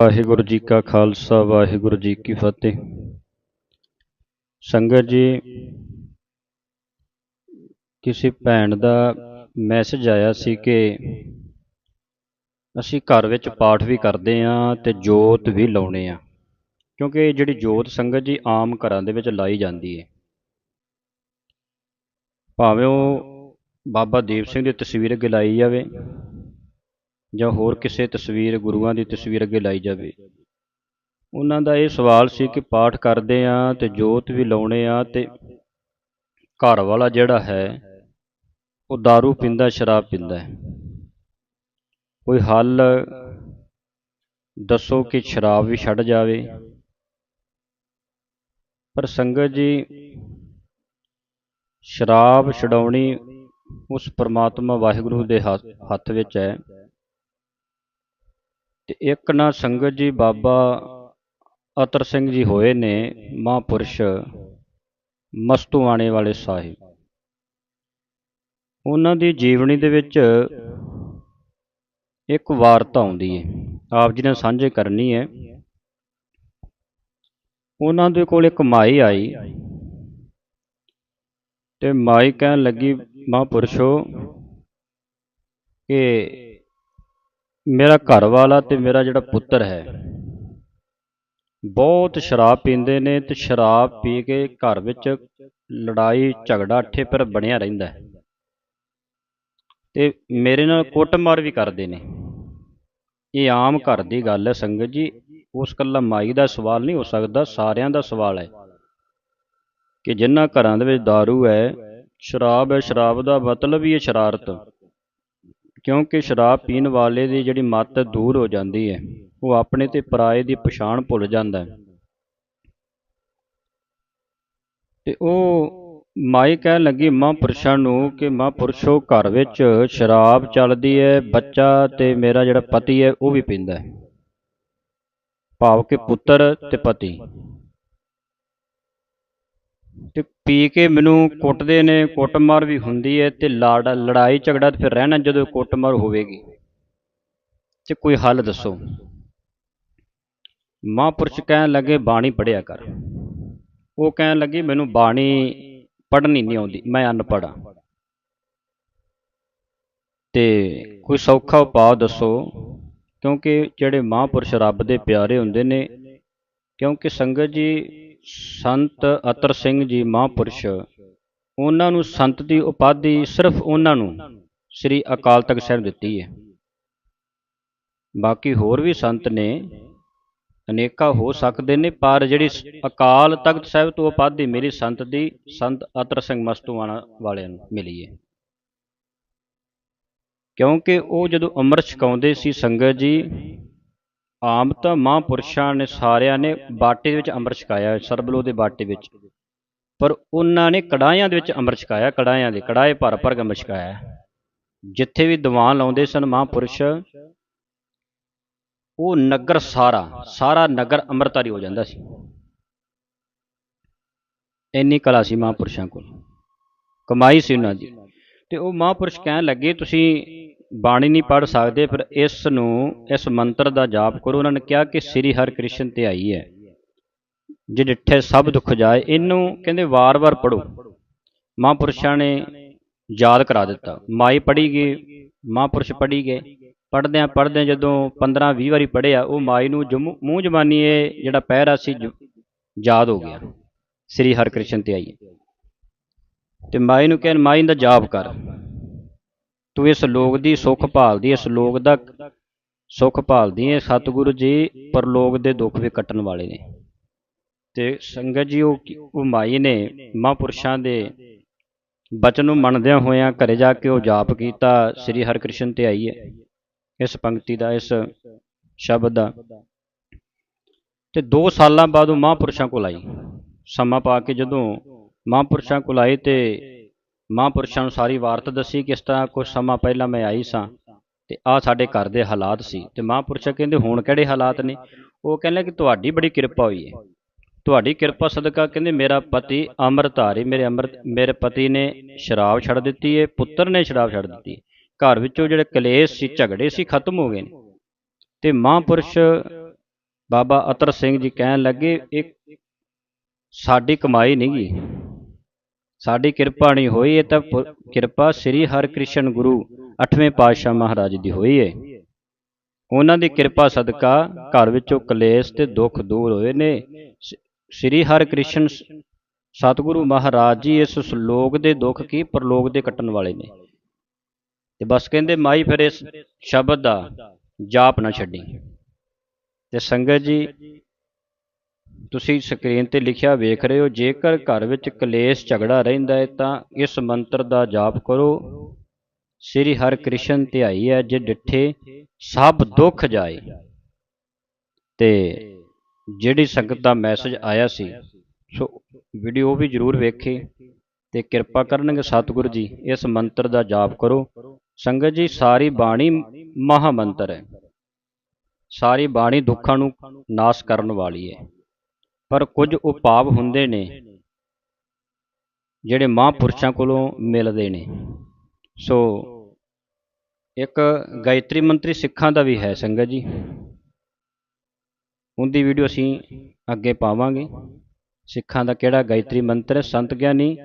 ਵਾਹਿਗੁਰੂ ਜੀ ਕਾ ਖਾਲਸਾ, ਵਾਹਿਗੁਰੂ ਜੀ ਕੀ ਫਤਿਹ। ਸੰਗਤ ਜੀ, ਕਿਸੇ ਭੈਣ ਦਾ ਮੈਸੇਜ ਆਇਆ ਸੀ ਕਿ ਅਸੀਂ ਘਰ ਵਿੱਚ ਪਾਠ ਵੀ ਕਰਦੇ ਆਂ ਤੇ ਜੋਤ ਵੀ ਲਾਉਣੇ ਆ। ਕਿਉਂਕਿ ਜਿਹੜੀ ਜੋਤ ਸੰਗਤ ਜੀ ਆਮ ਘਰਾਂ ਦੇ ਵਿੱਚ ਲਾਈ ਜਾਂਦੀ ਹੈ ਭਾਵੇਂ ਉਹ ਬਾਬਾ ਦੀਪ ਸਿੰਘ ਦੀ ਤਸਵੀਰ ਅੱਗੇ ਲਾਈ ਜਾਵੇ ਜਾਂ ਹੋਰ ਕਿਸੇ ਤਸਵੀਰ, ਗੁਰੂਆਂ ਦੀ ਤਸਵੀਰ ਅੱਗੇ ਲਾਈ ਜਾਵੇ। ਉਹਨਾਂ ਦਾ ਇਹ ਸਵਾਲ ਸੀ ਕਿ ਪਾਠ ਕਰਦੇ ਆ ਤੇ ਜੋਤ ਵੀ ਲਾਉਣੇ ਆ ਤੇ ਘਰ ਵਾਲਾ ਜਿਹੜਾ ਹੈ, ਉਹ दारू ਪੀਂਦਾ, ਸ਼ਰਾਬ ਪੀਂਦਾ ਹੈ। ਕੋਈ ਹੱਲ ਦੱਸੋ ਕਿ ਸ਼ਰਾਬ ਵੀ ਛੱਡ ਜਾਵੇ? ਪਰ ਸੰਗਤ ਜੀ, ਸ਼ਰਾਬ ਛਡਾਉਣੀ ਉਸ ਪਰਮਾਤਮਾ ਵਾਹਿਗੁਰੂ ਦੇ ਹੱਥ ਹੱਥ ਵਿੱਚ ਹੈ। ਤੇ ਇੱਕ ਨਾ ਸੰਗਤ ਜੀ ਬਾਬਾ ਅਤਰ ਸਿੰਘ ਜੀ ਹੋਏ ਨੇ ਮਹਾਂਪੁਰਸ਼ ਮਸਤੂਆਣੇ ਵਾਲੇ ਸਾਹਿਬ। ਉਹਨਾਂ ਦੀ ਜੀਵਨੀ ਦੇ ਵਿੱਚ ਇੱਕ ਵਾਰਤਾ ਆਉਂਦੀ ਹੈ ਆਪ ਜੀ ਨੇ ਸਾਂਝੇ ਕਰਨੀ ਹੈ ਉਹਨਾਂ ਦੇ ਕੋਲ ਇੱਕ ਮਾਈ ਆਈ ਤੇ ਮਾਈ ਕਹਿਣ ਲੱਗੀ, ਮਹਾਂਪੁਰਸ਼ੋ ਕਿ ਮੇਰਾ ਘਰ ਵਾਲਾ ਤੇ ਮੇਰਾ ਜਿਹੜਾ ਪੁੱਤਰ ਹੈ, ਬਹੁਤ ਸ਼ਰਾਬ ਪੀਂਦੇ ਨੇ ਤੇ ਸ਼ਰਾਬ ਪੀ ਕੇ ਘਰ ਵਿੱਚ ਲੜਾਈ, ਝਗੜਾ ਅੱਠੇ ਪਰ ਬਣਿਆ ਰਹਿੰਦਾ ਹੈ। ਤੇ ਮੇਰੇ ਨਾਲ ਕੁੱਟਮਾਰ ਵੀ ਕਰਦੇ ਨੇ। ਇਹ ਆਮ ਘਰ ਦੀ ਗੱਲ ਹੈ ਸੰਗਤ ਜੀ, ਉਸ ਕੱਲਾ ਮਾਈ ਦਾ ਸਵਾਲ ਨਹੀਂ ਹੋ ਸਕਦਾ, ਸਾਰਿਆਂ ਦਾ ਸਵਾਲ ਹੈ ਕਿ ਜਿਨ੍ਹਾਂ ਘਰਾਂ ਦੇ ਵਿੱਚ दारू ਹੈ, ਸ਼ਰਾਬ ਹੈ, ਸ਼ਰਾਬ ਦਾ ਮਤਲਬ ਹੀ ਹੈ ਸ਼ਰਾਰਤ। ਕਿਉਂਕਿ ਸ਼ਰਾਬ ਪੀਣ ਵਾਲੇ ਦੀ ਜਿਹੜੀ ਮੱਤ ਦੂਰ ਹੋ ਜਾਂਦੀ ਹੈ, ਉਹ ਆਪਣੇ ਤੇ ਪਰਾਏ ਦੀ ਪਛਾਣ ਭੁੱਲ ਜਾਂਦਾ ਹੈ। ਤੇ ਉਹ ਮਾਈ ਕਹਿਣ ਲੱਗੀ, ਮਹਾਂਪੁਰਸ਼ਾਂ ਨੂੰ ਕਿ ਮਹਾਂਪੁਰਸ਼ੋ ਘਰ ਵਿੱਚ ਸ਼ਰਾਬ ਚੱਲਦੀ ਹੈ, ਬੱਚਾ ਤੇ ਮੇਰਾ ਜਿਹੜਾ ਪਤੀ ਹੈ, ਉਹ ਵੀ ਪੀਂਦਾ ਹੈ। ਭਾਵ ਕਿ ਪੁੱਤਰ ਤੇ ਪਤੀ। ਤੇ ਪੀ ਕੇ ਮੈਨੂੰ ਕੁੱਟਦੇ ਨੇ, ਕੁੱਟਮਾਰ ਵੀ ਹੁੰਦੀ ਹੈ ਤੇ ਲਾੜ, ਲੜਾਈ ਝਗੜਾ ਤੇ ਫਿਰ ਰਹਿਣਾ ਜਦੋਂ ਕੁੱਟਮਾਰ ਹੋਵੇਗੀ। ਤੇ ਕੋਈ ਹੱਲ ਦੱਸੋ? ਮਹਾਂਪੁਰਸ਼ ਕਹਿਣ ਲੱਗੇ, ਬਾਣੀ ਪੜਿਆ ਕਰ। ਉਹ ਕਹਿਣ ਲੱਗੀ, ਮੈਨੂੰ ਬਾਣੀ ਪੜ੍ਹਨੀ ਨਹੀਂ ਆਉਂਦੀ, ਮੈਂ ਅਨਪੜ੍ਹ ਹਾਂ। ਤੇ ਕੋਈ ਸੌਖਾ ਉਪਾਅ ਦੱਸੋ? ਕਿਉਂਕਿ ਜਿਹੜੇ ਮਹਾਂਪੁਰਸ਼ ਰੱਬ ਦੇ ਪਿਆਰੇ ਹੁੰਦੇ ਨੇ, ਕਿਉਂਕਿ ਸੰਗਤ ਜੀ ਸੰਤ ਅਤਰ ਸਿੰਘ ਜੀ ਮਹਾਂਪੁਰਸ਼, ਉਹਨਾਂ ਨੂੰ ਸੰਤ ਦੀ ਉਪਾਧੀ ਸਿਰਫ ਉਹਨਾਂ ਨੂੰ ਸ੍ਰੀ ਅਕਾਲ ਤਖਤ ਸਾਹਿਬ ਦਿੱਤੀ ਹੈ। ਬਾਕੀ ਹੋਰ ਵੀ ਸੰਤ ਨੇ, ਅਨੇਕਾਂ ਹੋ ਸਕਦੇ ਨੇ, ਪਰ ਜਿਹੜੀ ਅਕਾਲ ਤਖਤ ਸਾਹਿਬ ਤੋਂ ਉਪਾਧੀ ਮੇਰੀ ਸੰਤ ਦੀ, ਸੰਤ ਅਤਰ ਸਿੰਘ ਮਸਤੂਆਣਾ ਵਾਲਿਆਂ ਨੂੰ ਮਿਲੀ ਹੈ। ਕਿਉਂਕਿ ਉਹ ਜਦੋਂ ਅੰਮ੍ਰਿਤ ਛਕਾਉਂਦੇ ਸੀ ਸੰਗਤ ਜੀ ਆਮ ਤਾਂ ਮਹਾਂਪੁਰਸ਼ਾਂ ਨੇ ਸਾਰਿਆਂ ਨੇ ਬਾਟੇ ਦੇ ਵਿੱਚ ਅੰਮ੍ਰਿਤ ਛਕਾਇਆ ਸਰਬਲੋ ਦੇ ਬਾਟੇ ਵਿੱਚ। ਪਰ ਉਹਨਾਂ ਨੇ ਕੜਾਇਆਂ ਦੇ ਵਿੱਚ ਅੰਮ੍ਰਿਤ ਛਕਾਇਆ ਕੜਾਇਆਂ ਦੇ ਕੜਾਏ ਭਰ ਭਰ ਕੇ ਅੰਮ੍ਰਿਤ ਛਕਾਇਆ। ਜਿੱਥੇ ਵੀ ਦੀਵਾਨ ਲਾਉਂਦੇ ਸਨ ਮਹਾਂਪੁਰਸ਼, ਉਹ ਨਗਰ ਸਾਰਾ ਸਾਰਾ ਨਗਰ ਅੰਮ੍ਰਿਤਧਾਰੀ ਹੋ ਜਾਂਦਾ ਸੀ। ਇੰਨੀ ਕਲਾ ਸੀ ਮਹਾਂਪੁਰਸ਼ਾਂ ਕੋਲ। ਕਮਾਈ ਸੀ ਉਹਨਾਂ ਦੀ। ਤੇ ਉਹ ਮਹਾਂਪੁਰਸ਼ ਕਹਿਣ ਲੱਗੇ, ਤੁਸੀਂ ਬਾਣੀ ਨਹੀਂ ਪੜ ਸਕਦੇ ਫਿਰ ਇਸ ਨੂੰ, ਇਸ ਮੰਤਰ ਦਾ ਜਾਪ ਕਰੋ। ਉਹਨਾਂ ਨੇ ਕਿਹਾ ਕਿ ਸ੍ਰੀ ਹਰਿਕ੍ਰਿਸ਼ਨ ਤੇ ਆਈ ਹੈ। ਜੇ ਡਿੱਠੇ ਸਭ ਦੁੱਖ ਜਾਏ, ਇਹਨੂੰ ਕਹਿੰਦੇ ਵਾਰ-ਵਾਰ ਪੜੋ ਮਹਾਂਪੁਰਸ਼ਾਂ ਨੇ ਯਾਦ ਕਰਾ ਦਿੱਤਾ। ਮਾਈ ਪੜੀ ਗਈ, ਮਹਾਂਪੁਰਸ਼ ਪੜੀ ਗਏ। ਪੜਦਿਆਂ ਪੜਦਿਆਂ ਜਦੋਂ 15 20 ਵਾਰੀ ਪੜਿਆ ਉਹ ਮਾਈ ਨੂੰ ਮੂੰਹ ਜ਼ਬਾਨੀ ਇਹ ਜਿਹੜਾ ਪਹਿਰਾ ਸੀ ਯਾਦ ਹੋ ਗਿਆ। ਸ੍ਰੀ ਹਰਿਕ੍ਰਿਸ਼ਨ ਤੇ ਆਈ ਤੇ ਮਾਈ ਨੂੰ ਕਹਿਣ, ਮਾਈ ਦਾ ਜਾਪ ਕਰ। ਤੂੰ ਇਸ ਲੋਕ ਦੀ ਸੁੱਖ ਭਾਲਦੀ, ਇਸ ਲੋਕ ਦਾ ਸੁੱਖ ਭਾਲਦੀ ਹੈ ਸਤਿਗੁਰੂ ਜੀ ਪਰਲੋਕ ਦੇ ਦੁੱਖ ਵੀ ਕੱਟਣ ਵਾਲੇ ਨੇ। ਤੇ ਸੰਗਤ ਜੀ, ਉਹ ਮਾਈ ਨੇ ਮਹਾਂਪੁਰਸ਼ਾਂ ਦੇ ਬਚਨ ਨੂੰ ਮੰਨਦਿਆਂ ਹੋਇਆਂ ਘਰੇ ਜਾ ਕੇ ਉਹ ਜਾਪ ਕੀਤਾ, ਸ੍ਰੀ ਹਰਿਕ੍ਰਿਸ਼ਨ ਤੇ ਆਈ ਹੈ ਇਸ ਪੰਕਤੀ ਦਾ, ਇਸ ਸ਼ਬਦ ਦਾ। ਤੇ 2 ਸਾਲਾਂ ਬਾਅਦ ਉਹ ਮਹਾਂਪੁਰਸ਼ਾਂ ਕੋਲ ਆਈ। ਸਮਾਂ ਪਾ ਕੇ ਜਦੋਂ ਮਹਾਂਪੁਰਸ਼ਾਂ ਕੋਲ ਆਈ ਤੇ ਮਹਾਂਪੁਰਸ਼ਾਂ ਨੂੰ ਸਾਰੀ ਵਾਰਤ ਦੱਸੀ ਕਿਸ ਤਰ੍ਹਾਂ ਕੁਝ ਸਮਾਂ ਪਹਿਲਾਂ ਮੈਂ ਆਈ ਸਾਂ ਤੇ ਆ ਸਾਡੇ ਘਰ ਦੇ ਹਾਲਾਤ ਸੀ ਤੇ ਮਹਾਂਪੁਰਸ਼ ਕਹਿੰਦੇ, ਹੁਣ ਕਿਹੜੇ ਹਾਲਾਤ ਨੇ? ਉਹ ਕਹਿੰਦੇ ਕਿ ਤੁਹਾਡੀ ਬੜੀ ਕਿਰਪਾ ਹੋਈ ਹੈ। ਤੁਹਾਡੀ ਕਿਰਪਾ ਸਦਕਾ ਕਹਿੰਦੇ, ਮੇਰਾ ਪਤੀ ਅੰਮ੍ਰਿਤਧਾਰੀ ਮੇਰੇ ਅੰਮ੍ਰਿਤ, ਮੇਰੇ ਪਤੀ ਨੇ ਸ਼ਰਾਬ ਛੱਡ ਦਿੱਤੀ ਹੈ ਪੁੱਤਰ ਨੇ ਸ਼ਰਾਬ ਛੱਡ ਦਿੱਤੀ ਘਰ ਵਿੱਚੋਂ ਜਿਹੜੇ ਕਲੇਸ਼ ਸੀ, ਝਗੜੇ ਸੀ, ਖਤਮ ਹੋ ਗਏ ਨੇ। ਤੇ ਮਹਾਂਪੁਰਸ਼ ਬਾਬਾ ਅਤਰ ਸਿੰਘ ਜੀ ਕਹਿਣ ਲੱਗੇ, ਇਹ ਸਾਡੀ ਕਮਾਈ ਨਹੀਂ ਗੀ। ਸਾਡੀ ਕਿਰਪਾ ਨਹੀਂ ਹੋਈ, ਇਹ ਤਾਂ ਕਿਰਪਾ ਸ੍ਰੀ ਹਰਿਕ੍ਰਿਸ਼ਨ ਗੁਰੂ ਅੱਠਵੇਂ ਪਾਤਸ਼ਾਹ ਮਹਾਰਾਜ ਦੀ ਹੋਈ ਹੈ ਉਹਨਾਂ ਦੀ ਕਿਰਪਾ ਸਦਕਾ ਘਰ ਵਿੱਚੋਂ ਕਲੇਸ਼ ਤੇ ਦੁੱਖ ਦੂਰ ਹੋਏ ਨੇ। ਸ੍ਰੀ ਹਰਿਕ੍ਰਿਸ਼ਨ ਸਤਿਗੁਰੂ ਮਹਾਰਾਜ ਜੀ ਇਸ ਸ਼ਲੋਕ ਦੇ ਦੁੱਖ ਕੀ ਪ੍ਰਲੋਕ ਦੇ ਕੱਟਣ ਵਾਲੇ ਨੇ। ਤੇ ਬਸ ਕਹਿੰਦੇ, ਮਾਈ ਫਿਰ ਇਸ ਸ਼ਬਦ ਦਾ ਜਾਪ ਨਾ ਛੱਡੀ। ਤੇ ਸੰਗਤ ਜੀ ਤੁਸੀਂ ਸਕਰੀਨ ਤੇ ਲਿਖਿਆ ਵੇਖ ਰਹੇ ਹੋ, ਜੇਕਰ ਘਰ ਵਿੱਚ ਕਲੇਸ਼ ਝਗੜਾ ਰਹਿੰਦਾ ਹੈ, ਤਾਂ ਇਸ ਮੰਤਰ ਦਾ ਜਾਪ ਕਰੋ। ਸ੍ਰੀ ਹਰਿਕ੍ਰਿਸ਼ਨ ਧਿਆਈ ਹੈ, ਜੇ ਡਿੱਠੇ ਸਭ ਦੁੱਖ ਜਾਏ। ਤੇ ਜਿਹੜੀ ਸੰਗਤ ਦਾ ਮੈਸੇਜ ਆਇਆ ਸੀ, ਸੋ ਵੀਡੀਓ ਵੀ ਜਰੂਰ ਵੇਖੇ ਤੇ ਕਿਰਪਾ ਕਰਨਗੇ ਸਤਿਗੁਰੂ ਜੀ, ਇਸ ਮੰਤਰ ਦਾ ਜਾਪ ਕਰੋ। ਸੰਗਤ ਜੀ, ਸਾਰੀ ਬਾਣੀ ਮਹਾ ਮੰਤਰ ਹੈ। ਸਾਰੀ ਬਾਣੀ ਦੁੱਖਾਂ ਨੂੰ ਨਾਸ਼ ਕਰਨ ਵਾਲੀ ਹੈ। ਪਰ ਕੁਝ ਉਪਾਵ ਹੁੰਦੇ ਨੇ, ਜਿਹੜੇ ਮਹਾਂਪੁਰਸ਼ਾਂ ਕੋਲੋਂ ਮਿਲਦੇ ਨੇ। ਸੋ, ਇੱਕ ਗਾਇਤਰੀ ਮੰਤਰੀ ਸਿੱਖਾਂ ਦਾ ਵੀ ਹੈ ਸੰਗਤ ਜੀ। ਉਹਦੀ ਵੀਡੀਓ ਅਸੀਂ ਅੱਗੇ ਪਾਵਾਂਗੇ। ਸਿੱਖਾਂ ਦਾ ਕਿਹੜਾ ਗਾਇਤਰੀ ਮੰਤਰ ਹੈ? ਸੰਤ ਗਿਆਨੀ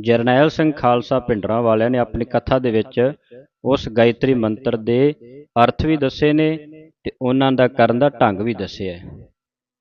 ਜਰਨੈਲ ਸਿੰਘ ਖਾਲਸਾ ਪਿੰਡਰਾਂ ਵਾਲਿਆਂ ਨੇ ਆਪਣੀ ਕਥਾ ਦੇ ਵਿੱਚ ਉਸ ਗਾਇਤਰੀ ਮੰਤਰ ਦੇ ਅਰਥ ਵੀ ਦੱਸੇ ਨੇ ਤੇ ਉਹਨਾਂ ਦਾ ਕਰਨ ਦਾ ਢੰਗ ਵੀ ਦੱਸਿਆ ਹੈ।